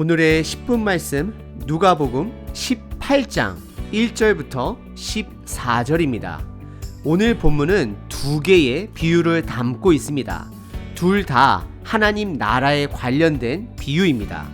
오늘의 10분 말씀 누가복음 18장 1절부터 14절입니다. 오늘 본문은 두 개의 비유를 담고 있습니다. 둘 다 하나님 나라에 관련된 비유입니다.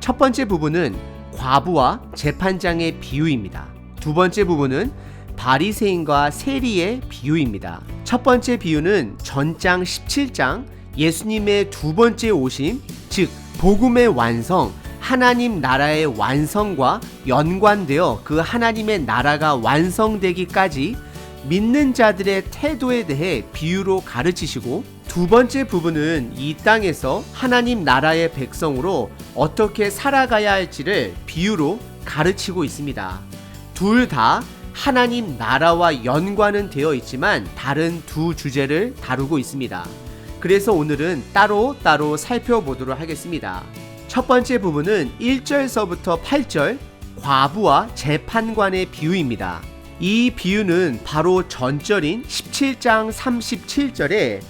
첫 번째 부분은 과부와 재판장의 비유입니다. 두 번째 부분은 바리새인과 세리의 비유입니다. 첫 번째 비유는 전장 17장 예수님의 두 번째 오심, 즉 복음의 완성, 하나님 나라의 완성과 연관되어 그 하나님의 나라가 완성되기까지 믿는 자들의 태도에 대해 비유로 가르치시고 두 번째 부분은 이 땅에서 하나님 나라의 백성으로 어떻게 살아가야 할지를 비유로 가르치고 있습니다. 둘 다 하나님 나라와 연관은 되어 있지만 다른 두 주제를 다루고 있습니다. 그래서 오늘은 따로 따로 살펴보도록 하겠습니다. 첫 번째 부분은 1절서부터 8절 과부와 재판관의 비유입니다. 이 비유는 바로 전절인 17장 37절에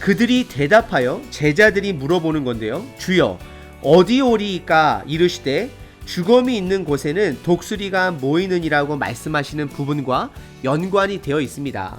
그들이 대답하여 제자들이 물어보는 건데요. 주여 어디 오리이까 이르시되 주검이 있는 곳에는 독수리가 모이느니라고 말씀하시는 부분과 연관이 되어 있습니다.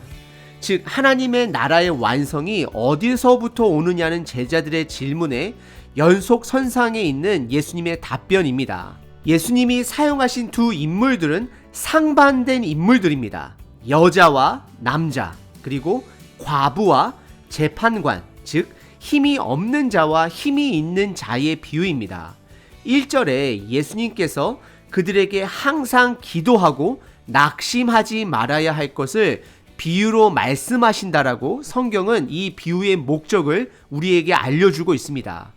즉 하나님의 나라의 완성이 어디서부터 오느냐는 제자들의 질문에 연속 선상에 있는 예수님의 답변입니다. 예수님이 사용하신 두 인물들은 상반된 인물들입니다. 여자와 남자, 그리고 과부와 재판관, 즉 힘이 없는 자와 힘이 있는 자의 비유입니다. 1절에 예수님께서 그들에게 항상 기도하고 낙심하지 말아야 할 것을 비유로 말씀하신다라고 성경은 이 비유의 목적을 우리에게 알려주고 있습니다.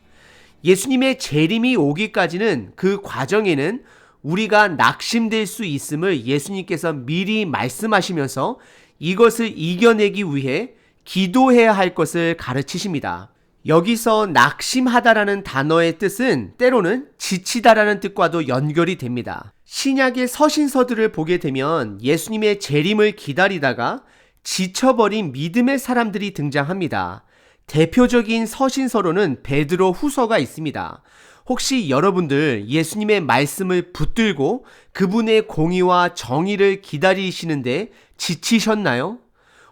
예수님의 재림이 오기까지는 그 과정에는 우리가 낙심될 수 있음을 예수님께서 미리 말씀하시면서 이것을 이겨내기 위해 기도해야 할 것을 가르치십니다. 여기서 낙심하다라는 단어의 뜻은 때로는 지치다라는 뜻과도 연결이 됩니다. 신약의 서신서들을 보게 되면 예수님의 재림을 기다리다가 지쳐버린 믿음의 사람들이 등장합니다. 대표적인 서신서로는 베드로 후서가 있습니다. 혹시 여러분들 예수님의 말씀을 붙들고 그분의 공의와 정의를 기다리시는데 지치셨나요?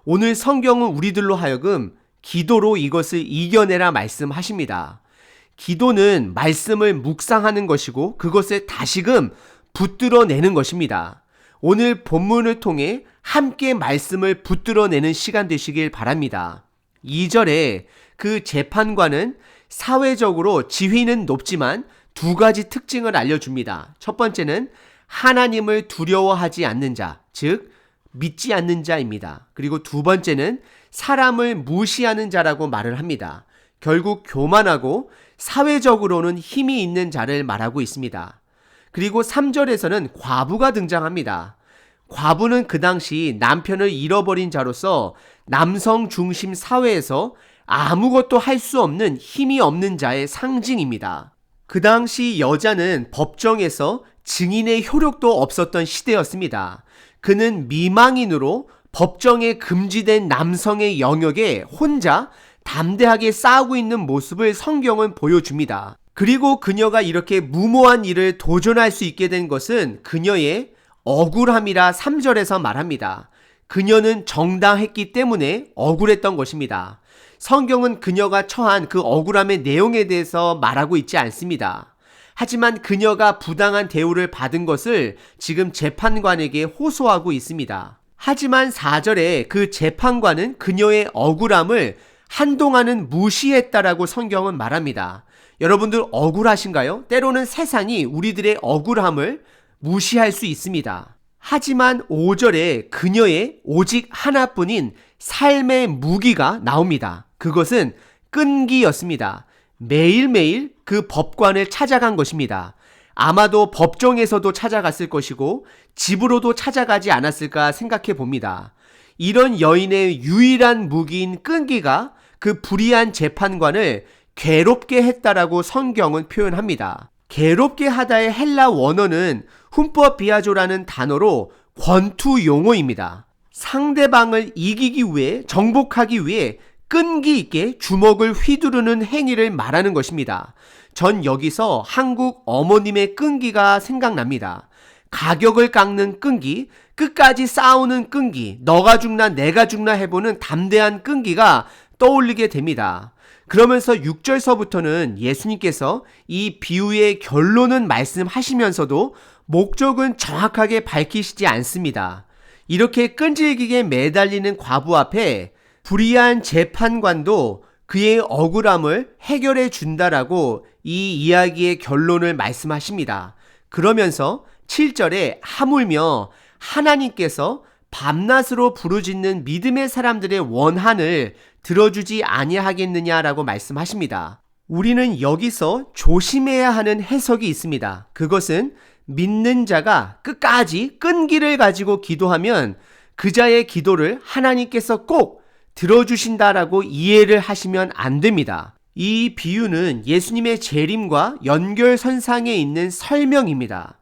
오늘 성경은 우리들로 하여금 기도로 이것을 이겨내라 말씀하십니다. 기도는 말씀을 묵상하는 것이고 그것을 다시금 붙들어내는 것입니다. 오늘 본문을 통해 함께 말씀을 붙들어내는 시간 되시길 바랍니다. 2절에 그 재판관은 사회적으로 지위는 높지만 두 가지 특징을 알려줍니다. 첫 번째는 하나님을 두려워하지 않는 자, 즉, 믿지 않는 자입니다. 그리고 두 번째는 사람을 무시하는 자라고 말을 합니다. 결국 교만하고 사회적으로는 힘이 있는 자를 말하고 있습니다. 그리고 3절에서는 과부가 등장합니다. 과부는 그 당시 남편을 잃어버린 자로서 남성 중심 사회에서 아무것도 할 수 없는 힘이 없는 자의 상징입니다. 그 당시 여자는 법정에서 증인의 효력도 없었던 시대였습니다. 그는 미망인으로 법정에 금지된 남성의 영역에 혼자 담대하게 싸우고 있는 모습을 성경은 보여줍니다. 그리고 그녀가 이렇게 무모한 일을 도전할 수 있게 된 것은 그녀의 억울함이라 3절에서 말합니다. 그녀는 정당했기 때문에 억울했던 것입니다. 성경은 그녀가 처한 그 억울함의 내용에 대해서 말하고 있지 않습니다. 하지만 그녀가 부당한 대우를 받은 것을 지금 재판관에게 호소하고 있습니다. 하지만 4절에 그 재판관은 그녀의 억울함을 한동안은 무시했다라고 성경은 말합니다. 여러분들 억울하신가요? 때로는 세상이 우리들의 억울함을 무시할 수 있습니다. 하지만 5절에 그녀의 오직 하나뿐인 삶의 무기가 나옵니다. 그것은 끈기였습니다. 매일매일 그 법관을 찾아간 것입니다. 아마도 법정에서도 찾아갔을 것이고 집으로도 찾아가지 않았을까 생각해 봅니다. 이런 여인의 유일한 무기인 끈기가 그 불의한 재판관을 괴롭게 했다라고 성경은 표현합니다. 괴롭게 하다의 헬라 원어는 훔법 비아조라는 단어로 권투 용어입니다. 상대방을 이기기 위해 정복하기 위해 끈기 있게 주먹을 휘두르는 행위를 말하는 것입니다. 전 여기서 한국 어머님의 끈기가 생각납니다. 가격을 깎는 끈기, 끝까지 싸우는 끈기, 너가 죽나 내가 죽나 해보는 담대한 끈기가 떠올리게 됩니다. 그러면서 6절서부터는 예수님께서 이 비유의 결론은 말씀하시면서도 목적은 정확하게 밝히시지 않습니다. 이렇게 끈질기게 매달리는 과부 앞에 불의한 재판관도 그의 억울함을 해결해 준다라고 이 이야기의 결론을 말씀하십니다. 그러면서 7절에 하물며 하나님께서 밤낮으로 부르짖는 믿음의 사람들의 원한을 들어주지 아니하겠느냐라고 말씀하십니다. 우리는 여기서 조심해야 하는 해석이 있습니다. 그것은 믿는 자가 끝까지 끈기를 가지고 기도하면 그 자의 기도를 하나님께서 꼭 들어주신다라고 이해를 하시면 안 됩니다. 이 비유는 예수님의 재림과 연결선상에 있는 설명입니다.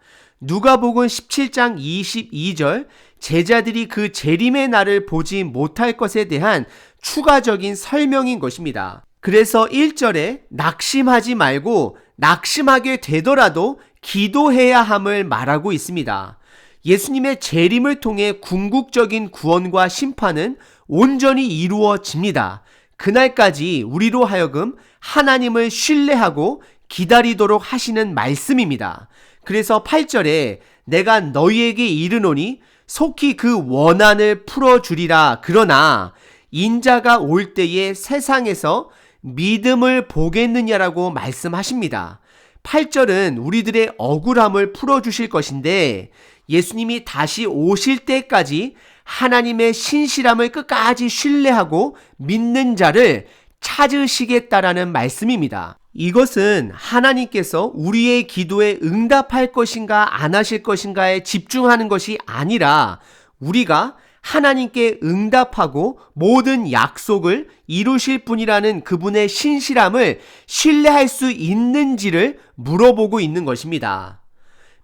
누가복음 17장 22절 제자들이 그 재림의 날을 보지 못할 것에 대한 추가적인 설명인 것입니다. 그래서 1절에 낙심하지 말고 낙심하게 되더라도 기도해야 함을 말하고 있습니다. 예수님의 재림을 통해 궁극적인 구원과 심판은 온전히 이루어집니다. 그날까지 우리로 하여금 하나님을 신뢰하고 기다리도록 하시는 말씀입니다. 그래서 8절에 내가 너희에게 이르노니 속히 그 원한을 풀어주리라. 그러나 인자가 올 때에 세상에서 믿음을 보겠느냐라고 말씀하십니다. 8절은 우리들의 억울함을 풀어주실 것인데 예수님이 다시 오실 때까지 하나님의 신실함을 끝까지 신뢰하고 믿는 자를 찾으시겠다라는 말씀입니다. 이것은 하나님께서 우리의 기도에 응답할 것인가 안 하실 것인가에 집중하는 것이 아니라 우리가 하나님께 응답하고 모든 약속을 이루실 분이라는 그분의 신실함을 신뢰할 수 있는지를 물어보고 있는 것입니다.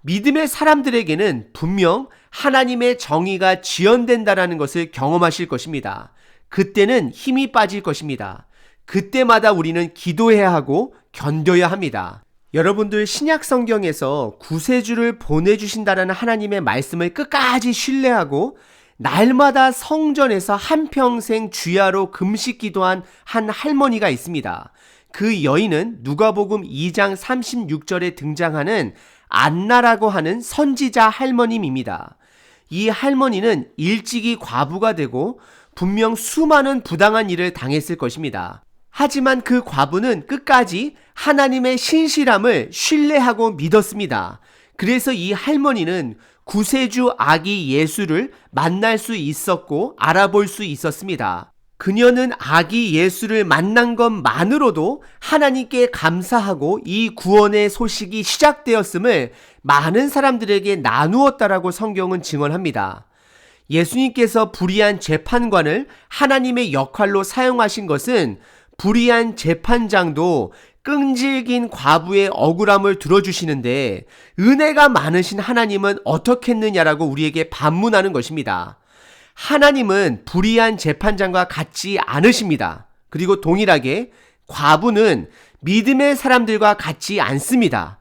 믿음의 사람들에게는 분명 하나님의 정의가 지연된다라는 것을 경험하실 것입니다. 그때는 힘이 빠질 것입니다. 그때마다 우리는 기도해야 하고 견뎌야 합니다. 여러분들 신약 성경에서 구세주를 보내주신다라는 하나님의 말씀을 끝까지 신뢰하고 날마다 성전에서 한평생 주야로 금식 기도한 한 할머니가 있습니다. 그 여인은 누가복음 2장 36절에 등장하는 안나라고 하는 선지자 할머님입니다. 이 할머니는 일찍이 과부가 되고 분명 수많은 부당한 일을 당했을 것입니다. 하지만 그 과부는 끝까지 하나님의 신실함을 신뢰하고 믿었습니다. 그래서 이 할머니는 구세주 아기 예수를 만날 수 있었고 알아볼 수 있었습니다. 그녀는 아기 예수를 만난 것만으로도 하나님께 감사하고 이 구원의 소식이 시작되었음을 많은 사람들에게 나누었다라고 성경은 증언합니다. 예수님께서 불의한 재판관을 하나님의 역할로 사용하신 것은 불의한 재판장도 끈질긴 과부의 억울함을 들어주시는데 은혜가 많으신 하나님은 어떻겠느냐라고 우리에게 반문하는 것입니다. 하나님은 불의한 재판장과 같지 않으십니다. 그리고 동일하게 과부는 믿음의 사람들과 같지 않습니다.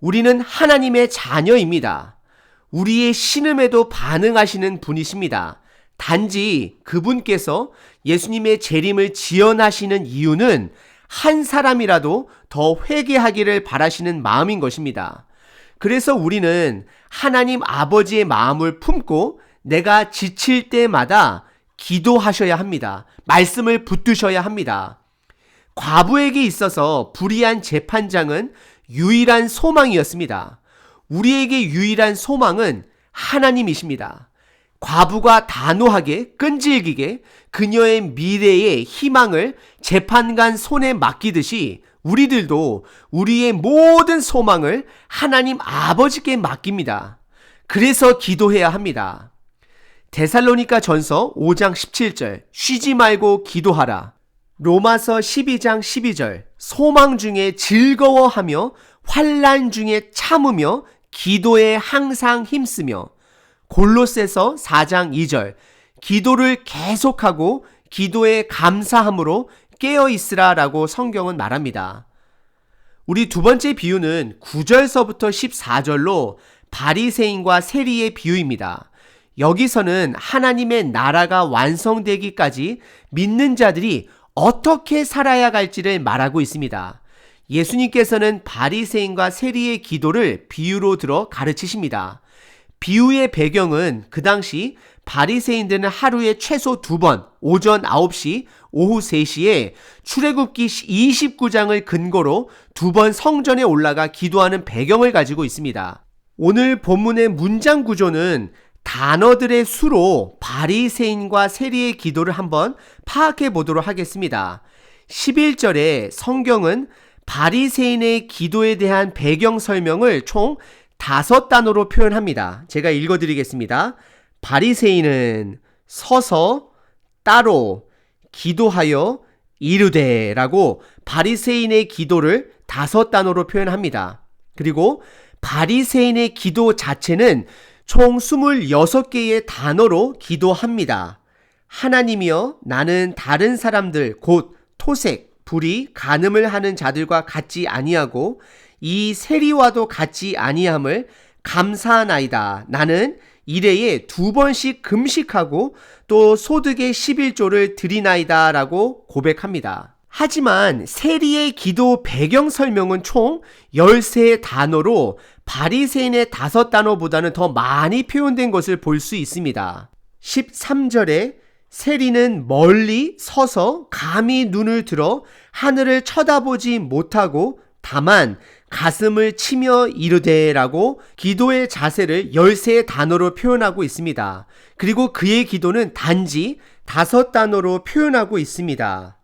우리는 하나님의 자녀입니다. 우리의 신음에도 반응하시는 분이십니다. 단지 그분께서 예수님의 재림을 지연하시는 이유는 한 사람이라도 더 회개하기를 바라시는 마음인 것입니다. 그래서 우리는 하나님 아버지의 마음을 품고 내가 지칠 때마다 기도하셔야 합니다. 말씀을 붙드셔야 합니다. 과부에게 있어서 불의한 재판장은 유일한 소망이었습니다. 우리에게 유일한 소망은 하나님이십니다. 과부가 단호하게 끈질기게 그녀의 미래의 희망을 재판관 손에 맡기듯이 우리들도 우리의 모든 소망을 하나님 아버지께 맡깁니다. 그래서 기도해야 합니다. 데살로니가 전서 5장 17절 쉬지 말고 기도하라. 로마서 12장 12절 소망 중에 즐거워하며 환란 중에 참으며 기도에 항상 힘쓰며 골로새서 4장 2절 기도를 계속하고 기도에 감사함으로 깨어 있으라라고 성경은 말합니다. 우리 두 번째 비유는 9절서부터 14절로 바리새인과 세리의 비유입니다. 여기서는 하나님의 나라가 완성되기까지 믿는 자들이 어떻게 살아야 갈지를 말하고 있습니다. 예수님께서는 바리새인과 세리의 기도를 비유로 들어 가르치십니다. 비유의 배경은 그 당시 바리새인들은 하루에 최소 두 번, 오전 9시, 오후 3시에 출애굽기 29장을 근거로 두 번 성전에 올라가 기도하는 배경을 가지고 있습니다. 오늘 본문의 문장 구조는 단어들의 수로 바리새인과 세리의 기도를 한번 파악해 보도록 하겠습니다. 11절에 성경은 바리새인의 기도에 대한 배경 설명을 총 다섯 단어로 표현합니다. 제가 읽어 드리겠습니다. 바리새인은 서서 따로 기도하여 이르되라고 바리새인의 기도를 다섯 단어로 표현합니다. 그리고 바리새인의 기도 자체는 총 26개의 단어로 기도합니다. 하나님이여 나는 다른 사람들 곧 토색, 불이 간음을 하는 자들과 같지 아니하고 이 세리와도 같지 아니함을 감사하나이다. 나는 일회에 두 번씩 금식하고 또 소득의 11조를 드리나이다 라고 고백합니다. 하지만 세리의 기도 배경 설명은 총 13 단어로 바리새인의 다섯 단어보다는 더 많이 표현된 것을 볼 수 있습니다. 13절에 세리는 멀리 서서 감히 눈을 들어 하늘을 쳐다보지 못하고 다만 가슴을 치며 이르되라고 기도의 자세를 열세 단어로 표현하고 있습니다. 그리고 그의 기도는 단지 다섯 단어로 표현하고 있습니다.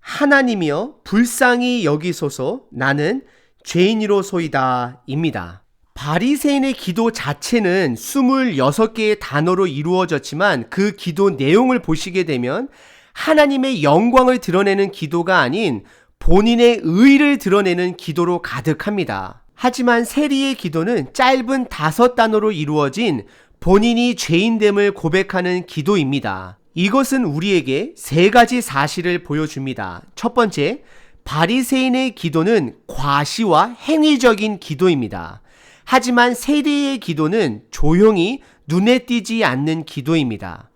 하나님이여 불쌍히 여기소서 나는 죄인이로소이다 입니다. 바리새인의 기도 자체는 26개의 단어로 이루어졌지만 그 기도 내용을 보시게 되면 하나님의 영광을 드러내는 기도가 아닌 본인의 의를 드러내는 기도로 가득합니다. 하지만 세리의 기도는 짧은 다섯 단어로 이루어진 본인이 죄인됨을 고백하는 기도입니다. 이것은 우리에게 세 가지 사실을 보여줍니다. 첫 번째, 바리새인의 기도는 과시와 행위적인 기도입니다. 하지만 세리의 기도는 조용히 눈에 띄지 않는 기도입니다.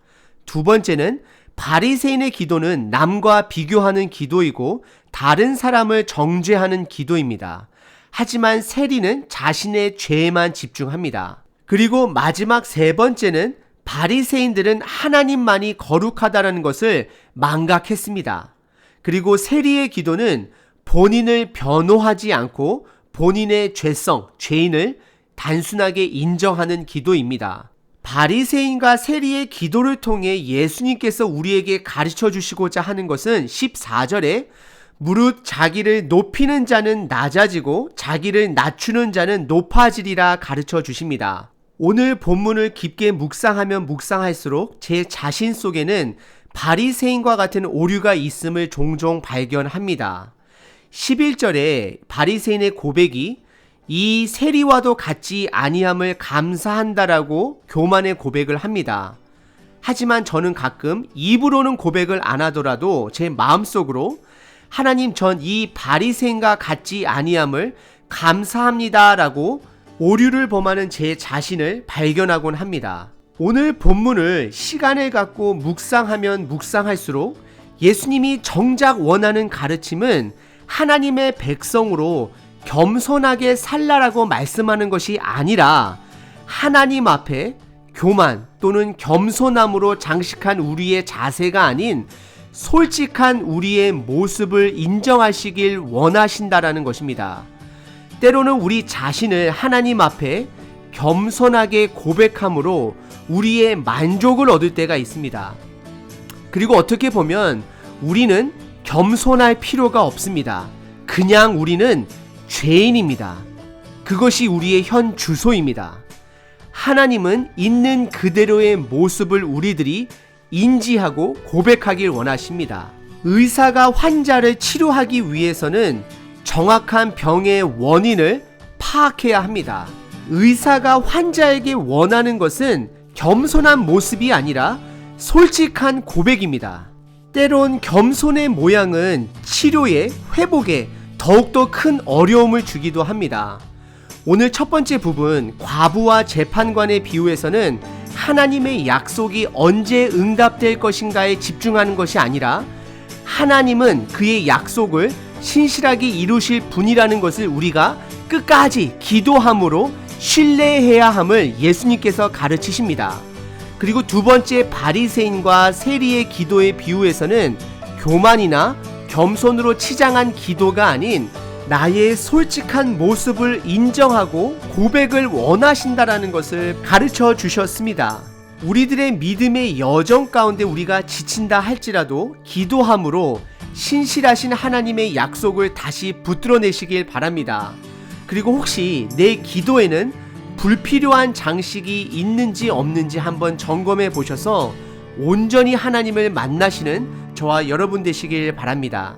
두 번째는 바리새인의 기도는 남과 비교하는 기도이고 다른 사람을 정죄하는 기도입니다. 하지만 세리는 자신의 죄에만 집중합니다. 그리고 마지막 세 번째는 바리새인들은 하나님만이 거룩하다는 것을 망각했습니다. 그리고 세리의 기도는 본인을 변호하지 않고 본인의 죄성, 죄인을 단순하게 인정하는 기도입니다. 바리새인과 세리의 기도를 통해 예수님께서 우리에게 가르쳐 주시고자 하는 것은 14절에 무릇 자기를 높이는 자는 낮아지고 자기를 낮추는 자는 높아지리라 가르쳐 주십니다. 오늘 본문을 깊게 묵상하면 묵상할수록 제 자신 속에는 바리새인과 같은 오류가 있음을 종종 발견합니다. 11절에 바리새인의 고백이 이 세리와도 같지 아니함을 감사한다라고 교만의 고백을 합니다. 하지만 저는 가끔 입으로는 고백을 안 하더라도 제 마음속으로 하나님 전 이 바리새인과 같지 아니함을 감사합니다라고 오류를 범하는 제 자신을 발견하곤 합니다. 오늘 본문을 시간을 갖고 묵상하면 묵상할수록 예수님이 정작 원하는 가르침은 하나님의 백성으로 겸손하게 살라라고 말씀하는 것이 아니라 하나님 앞에 교만 또는 겸손함으로 장식한 우리의 자세가 아닌 솔직한 우리의 모습을 인정하시길 원하신다라는 것입니다. 때로는 우리 자신을 하나님 앞에 겸손하게 고백함으로 우리의 만족을 얻을 때가 있습니다. 그리고 어떻게 보면 우리는 겸손할 필요가 없습니다. 그냥 우리는 죄인입니다. 그것이 우리의 현 주소입니다. 하나님은 있는 그대로의 모습을 우리들이 인지하고 고백하길 원하십니다. 의사가 환자를 치료하기 위해서는 정확한 병의 원인을 파악해야 합니다. 의사가 환자에게 원하는 것은 겸손한 모습이 아니라 솔직한 고백입니다. 때론 겸손의 모양은 치료에, 회복에 더욱더 큰 어려움을 주기도 합니다. 오늘 첫 번째 부분 과부와 재판관의 비유에서는 하나님의 약속이 언제 응답될 것인가에 집중하는 것이 아니라 하나님은 그의 약속을 신실하게 이루실 분이라는 것을 우리가 끝까지 기도함으로 신뢰해야 함을 예수님께서 가르치십니다. 그리고 두 번째 바리새인과 세리의 기도의 비유에서는 교만이나 겸손으로 치장한 기도가 아닌 나의 솔직한 모습을 인정하고 고백을 원하신다라는 것을 가르쳐 주셨습니다. 우리들의 믿음의 여정 가운데 우리가 지친다 할지라도 기도함으로 신실하신 하나님의 약속을 다시 붙들어내시길 바랍니다. 그리고 혹시 내 기도에는 불필요한 장식이 있는지 없는지 한번 점검해 보셔서 온전히 하나님을 만나시는 저와 여러분 되시길 바랍니다.